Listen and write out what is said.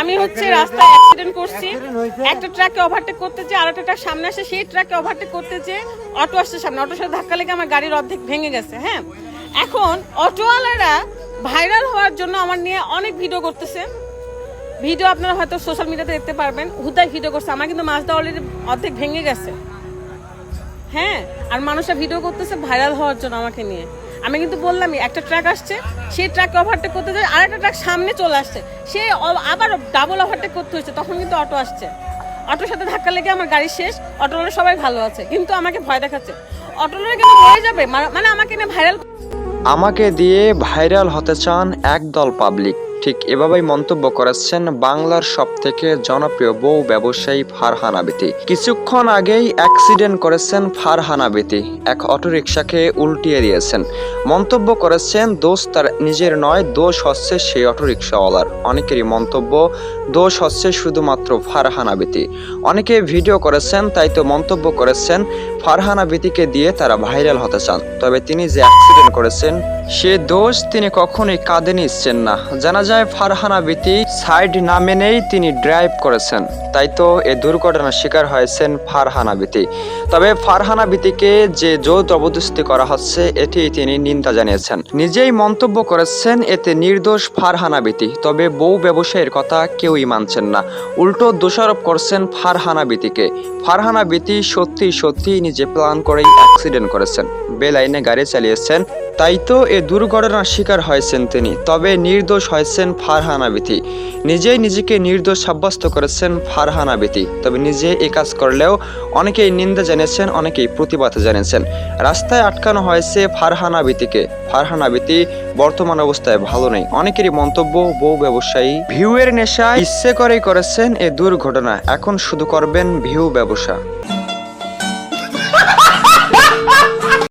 আমি হচ্ছে রাস্তায় অ্যাক্সিডেন্ট করছি। একটা ট্রাকে ওভারটেক করতে যে আর একটা ট্রাক সামনে আসে সেই ট্রাকে ওভারটেক করতে যে অটো আসছে সামনে। অটোর সাথে ধাক্কা লেগে আমার গাড়ির অর্ধেক ভেঙে গেছে হ্যাঁ? এখন অটোওয়ালারা ভাইরাল হওয়ার জন্য আমার নিয়ে অনেক ভিডিও করতেছে। ভিডিও আপনারা হয়তো সোশ্যাল মিডিয়াতে দেখতে পারবেন। হুদায় ভিডিও করছে। আমার কিন্তু মাছটা অলরেডি অর্ধেক ভেঙে গেছে। হ্যাঁ? আর মানুষরা ভিডিও করতেছে ভাইরাল হওয়ার জন্য আমাকে নিয়ে। আমি কিন্তু বললামই, একটা ট্র্যাক আসছে, সেই ট্র্যাক ওভারটেক করতে যায় আর একটা ট্রাক সামনে চলে আসছে। সে আবার ডাবল ওভারটেক করতে হচ্ছে তখন কিন্তু অটো আসছে। অটোর সাথে ধাক্কা লেগে আমার গাড়ি শেষ অটোওয়ালা সবাই ভালো আছে, কিন্তু আমাকে ভয় দেখাচ্ছে। অটোওয়ালা কিন্তু হয়ে যাবে মানে আমাকে না ভাইরাল আমাকে দিয়ে ভাইরাল হতে চান একদল পাবলিক ঠিক এভাবেই মন্তব্য করেছেন বাংলার সব থেকে জনপ্রিয় বউ ব্যবসায়ী ফারহানা বেতি কিছুক্ষণ আগেই অ্যাক্সিডেন্ট করেছেন ফারহানা বেতি এক অটোরিকশাকে উল্টিয়ে দিয়েছেন। মন্তব্য করেছেন, দোষ তার নিজের নয়, দোষ হচ্ছে সেই অটোরিকশাওয়ালার। অনেকেরই মন্তব্য, দোষ হচ্ছে শুধুমাত্র ফারহানা বেতি অনেকে ভিডিও করেছেন, তাই তো মন্তব্য করেছেন, ফারহানা বেতিকে দিয়ে তারা ভাইরাল হতে চান। তবে তিনি যে অ্যাক্সিডেন্ট করেছেন, সে দোষ তিনি কখনোই কাঁদে নিচ্ছেন না। জানা যায় ফারহানা বিতি। সাইড না মেনেই তিনি ড্রাইভ করেছেন। তাই তো এ দুর্ঘটনার শিকার হয়েছেন ফারহানা বিতি। তবে ফারহানা বিতিকে যে জোর জবরদস্তি করা হচ্ছে, এটি তিনি নিন্দা জানিয়েছেন। নিজেই মন্তব্য করেছেন, এতে নির্দোষ ফারহানা বিতি। তবে বউ ব্যবসায়ীর কথা কেউই মানছেন না। উল্টো দোষারোপ করছেন ফারহানা বিতিকে। ফারহানা বিতি সত্যি সত্যি নিজে প্ল্যান করেই অ্যাক্সিডেন্ট করেছেন। বেলাইনে গাড়ি চালিয়েছেন। তাই তো এ দুর্ঘটনার শিকার হয়েছেন তিনি। তবে নির্দোষ হয়েছেন ফারহানা বিথি। নিজেই নিজেকে নির্দোষ সাব্যস্ত করেছেন ফারহানা বিথি। তবে নিজে এই কাজ করলেও অনেকেই নিন্দা জানিয়েছেন, অনেকেই প্রতিবাদ জানিয়েছেন। রাস্তায় আটকানো হয়েছে ফারহানা বিতিকে ফারহানা বর্তমান অবস্থায় ভালো নেই। অনেকেরই মন্তব্য, বউ ব্যবসায়ী। ভিউয়ের নেশা ইচ্ছে করেই করেছেন এ দুর্ঘটনা। এখন শুধু করবেন ভিউ ব্যবসা।